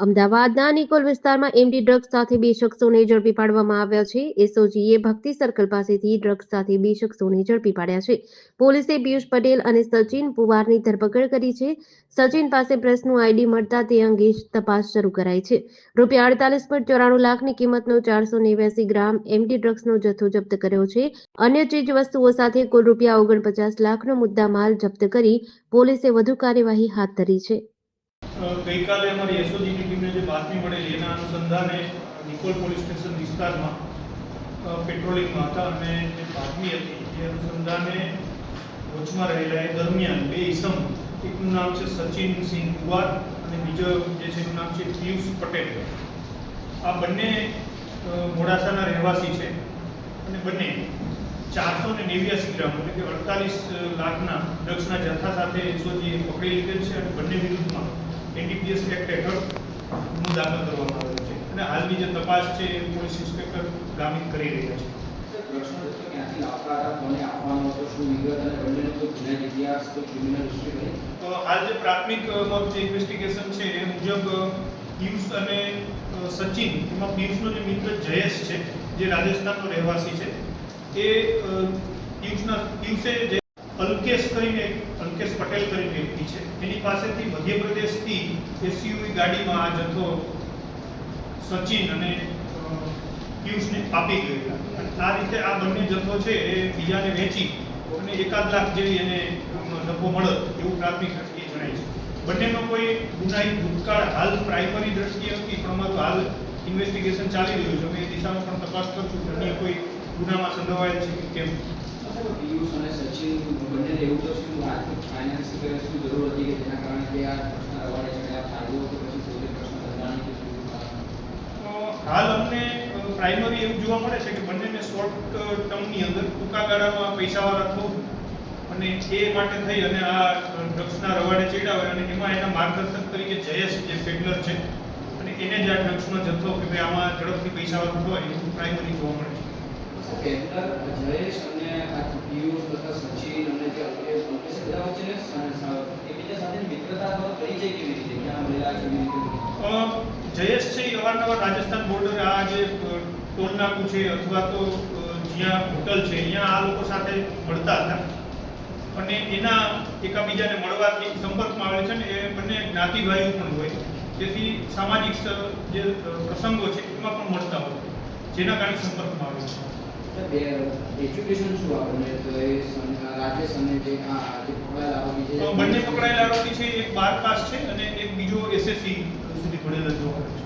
અમદાવાદના નિકોલ વિસ્તારમાં MD drugs સાથે બે શખ્સોને ઝડપી પાડવામાં આવ્યા છે. એસઓજીએ ભક્તિ સર્કલ પાસેથી ડ્રગ્સ સાથે બે શખ્સોને ઝડપી પાડ્યા છે. પોલીસે પિયુષ પટેલ અને સચિન પુવારની ધરપકડ કરી છે. સચિન પાસે પ્રેસનું આઈડી મળતા તે અંગે તપાસ શરૂ કરાઈ છે. રૂપિયા અડતાલીસ પોઈન્ટ ચોરાણું લાખની કિંમતનો ચારસો નેવ્યાસી ગ્રામ એમડી ડ્રગ્સનો જથ્થો જપ્ત કર્યો છે. અન્ય ચીજ વસ્તુઓ સાથે કુલ રૂપિયા ઓગણપચાસ લાખનો મુદ્દામાલ જપ્ત કરી પોલીસે વધુ કાર્યવાહી હાથ ધરી છે. ગઈકાલે અમારી એસઓજીની ટીમને જે બાતમી મળેલી, એના અનુસંધાને નિકોલ પોલીસ સ્ટેશન વિસ્તારમાં પેટ્રોલિંગમાં હતા અને જે બાતમી હતી, એ અનુસંધાને વચમાં રહેલા એ દરમિયાન બે ઈસમ, એકનું નામ છે સચિન સિંહ કુવાર અને બીજો જે છે એનું નામ છે પિયુષ પટેલ. આ બંને મોડાસાના રહેવાસી છે અને બંને ચારસો ને નેવ્યાસી ગ્રામ, એટલે કે અડતાલીસ લાખના ડ્રગ્સના જથ્થા સાથે એસઓજીએ પકડી લીધેલ છે અને બંને વિરુદ્ધમાં એનડીપીએસ એક્ટ હેઠળ ગુનો દાખલ કરવામાં આવેલો છે. અને હાલની જે તપાસ છે એ પોલીસ ઇન્સ્પેક્ટર ગામિત કરી રહ્યા છે. તો હાલ જે પ્રાથમિક જે ઇન્વેસ્ટિગેશન છે એ મુજબ પિયુષ અને સચિન એમાં પિયુષનો જે મિત્ર જયેશ છે જે રાજસ્થાનનો રહેવાસી છે એ પિયુષના પિયુષે અલ્કેશ કરીને, અલ્કેશ પટેલ કરીને વ્યક્તિ છે. એની પાસેથી મધ્યપ્રદેશથી એસયુવી ગાડીમાં આ જથ્થો સચિન અને પિયુષને આપી ગયેલા. આ રીતે આ બંને જથ્થો છે એ બીજાને વેચી અને એકાદ લાખ જેવી એને નફો મળે એવું પ્રાથમિક દ્રષ્ટિએ જણાય છે. બંનેનો કોઈ ગુનાહિત ભૂતકાળ હાલ પ્રાઇમરી દ્રષ્ટિએ નથી અમારું હાલ ઇન્વેસ્ટિગેશન ચાલી રહ્યું છે. અમે એ દિશામાં પણ તપાસ કરશું અન્ય કોઈ ગુનામાં સંડોવાયેલ છે કે કેમ. અને એવું તો શું આર્થિક ફાઇનાન્સ શું જરૂર હતી કે જેના કારણે કે આ પ્રશ્ન રવાડે ચડ્યા ફાયદો કે પછી પોતે પ્રશ્ન ધંધાની કે શું હાલ અમને પ્રાઇમરી એવું જોવા મળે છે કે બંનેને શોર્ટ ટર્મની અંદર ટૂંકા ગાળામાં પૈસાવાળા થવું અને એ માટે થઈ અને આ ડ્રગ્સના રવાડે ચડ્યા હોય અને એમાં એના માર્ગદર્શક તરીકે જયેશ જે પેડલર છે અને એને જ આ ડ્રગ્સનો જથ્થો કે ભાઈ આમાં ઝડપથી પૈસા પૈસાવાળું હોય એવું પ્રાઇમરી જોવા મળે છે. જયેશ અને આ પિયુષ તથા સચિન અને જે અલ્કેશ અલ્કેશ બધા વચ્ચે સ- સ- એકબીજા સાથે મિત્રતા અથવા પરિચય કેવી રીતે ક્યાં મળેલા કેવી રીતે અ, જયેશ છે અવારનવાર રાજસ્થાન બોર્ડર આ જે ટોલ નાકું છે અથવા તો જ્યાં હોટલ છે અહીંયા આ લોકો સાથે મળતા હતા. અને એના એકાબીજાને મળવાથી સંપર્કમાં આવે છે ને, એ બંને જ્ઞાતિભાઈઓ પણ હોય. તેથી સામાજિક જે પ્રસંગો છે, એમાં પણ મળતા હોય. જેના કારણે સંપર્કમાં આવે છે. બે એજ્યુકેશન શું આપણને તો એ રાજેશ અને જે આ જે પકડાયેલા આરોપી છે બંને પકડાયેલા આરોપી છે, એક બાર પાસ છે અને એક બીજો એસએસસી સુધી ભણેલો જોવા મળે છે.